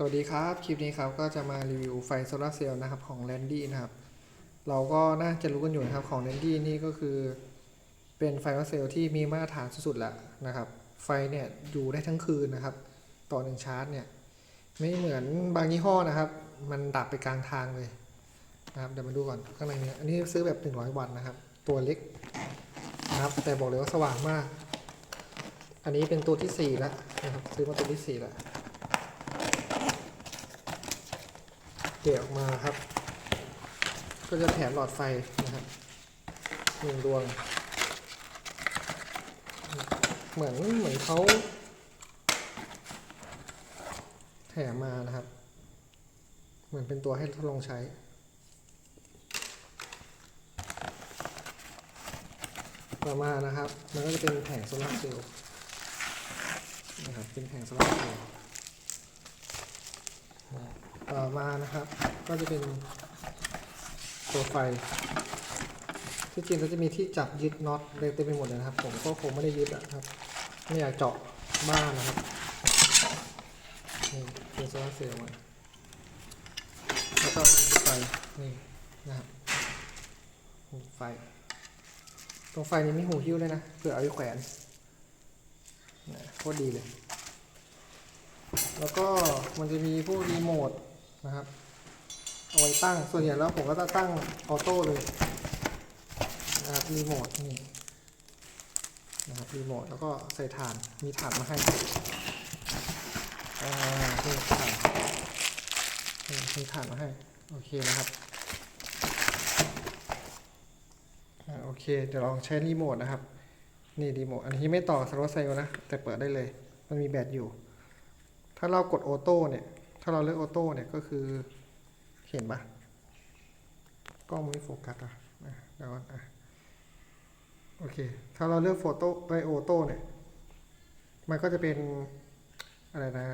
สวัสดีครับ คลิปนี้ครับก็จะมารีวิวไฟโซลาเซลล์นะครับของ l a n d y นะครับ เราก็น่าจะรู้กันอยู่นะครับของ l a n d y นี่ก็คือ เป็นไฟโซลาเซลล์ที่มีมาตรฐานสุดๆแล้วนะครับ ไฟเนี่ยอยู่ได้ทั้งคืนนะครับ ต่อหนึ่งชาร์จเนี่ย ไม่เหมือนบางยี่ห้อนะครับ มันดับไปกลางทางเลยนะครับเดี๋ยวมาดูก่อนข้างในเนี้อันนี้ซื้อแบบ 100 วัตต์นะครับ ตัวเล็กนะครับ แต่บอกเลยว่าสว่างมาก อันนี้เป็นตัวที่สี่แล้วนะครับซื้อมาตัวที่สี่แล้ว เกี่ยออกมาครับ ก็จะแถมหลอดไฟนะครับหนึ่งดวง เหมือนเหมือนเขาแถมมานะครับ เหมือนเป็นตัวให้ทดลองใช้ต่อมานะครับ มันก็จะเป็นแผงโซลาร์เซลล์นะครับ เป็นแผงโซลาร์เซลล์ ต่อมานะครับ ก็จะเป็นตัวไฟ ที่จริงก็จะมีที่จับยึดน็อตเลยเต็มไปหมดเลยนะครับ ผมก็คงไม่ได้ยึดอะครับ ไม่อยากเจาะบ้านนะครับนี่เป็นโซลาร์เซลล์มาแล้วก็ไฟนี่นะครับนี่ไฟ ตรงไฟนี้มีหูหิ้วเลยนะเผื่อเอาไปแขวนนะโคตรดีเลย แล้วก็มันจะมีพวกรีโมท นะครับ เอาไว้ตั้งส่วนใหญ่แล้วผมก็จะตั้งออโต้เลยนะครับรีโมทนี่นะครับรีโมทแล้วก็ใส่ถ่านมีถ่านมาให้อ่านี่ถ่านมีถ่านมาให้ โอเคนะครับโอเค เดี๋ยวลองใช้รีโมทนะครับ นี่รีโมท อันนี้ไม่ต่อสโลว์เซลล์นะ แต่เปิดได้เลย มันมีแบตอยู่ ถ้าเรากดออโต้เนี่ยาเราเลือกออโต้เนี่ยก็คือเห็นปะกล้องไม่โฟกัสอะเดี๋ยวอนอะโอเค ถ้าเราเลือกโฟโต้ไปออโต้เนี่ย มันก็จะเป็นอะไรนะ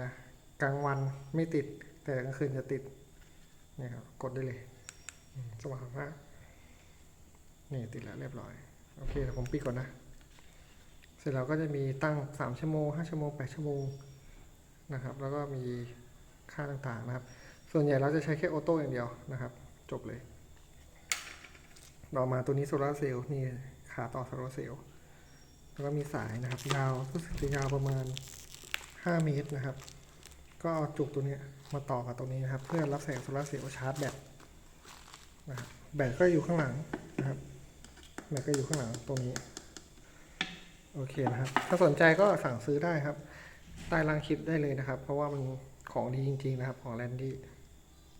กลางวันไม่ติด แต่กลางคืนจะติดเนี่ยครับ กดได้เลยสว่างมากนี่ติดแล้วเรียบร้อย โอเคเดี๋ยวผมปิดก่อนนะ เสร็จแล้วก็จะมีตั้งสามชั่วโมงห้าชั่วโมงแปดชั่วโมงนะครับ แล้วก็มี ค่าต่างๆนะครับ ส่วนใหญ่เราจะใช้แค่ออโต้อย่างเดียวนะครับ จบเลยต่อมาตัวนี้โซลาร์เซลล์นี่ขาต่อโซลาร์เซลล์แล้วก็มีสายนะครับ ยาวรู้สึกจะยาวประมาณ 5 เมตรนะครับ ก็เอาจุกตัวนี้มาต่อกับตรงนี้นะครับ เพื่อรับแสงโซลาร์เซลล์ชาร์จแบตนะครับแบตก็อยู่ข้างหลังนะครับแบตก็อยู่ข้างหลังตรงนี้ โอเคนะครับ ถ้าสนใจก็สั่งซื้อได้ครับใต้ล่างคลิปได้เลยนะครับ เพราะว่ามัน ของดีจริง ๆ นะครับ ของแลนดี้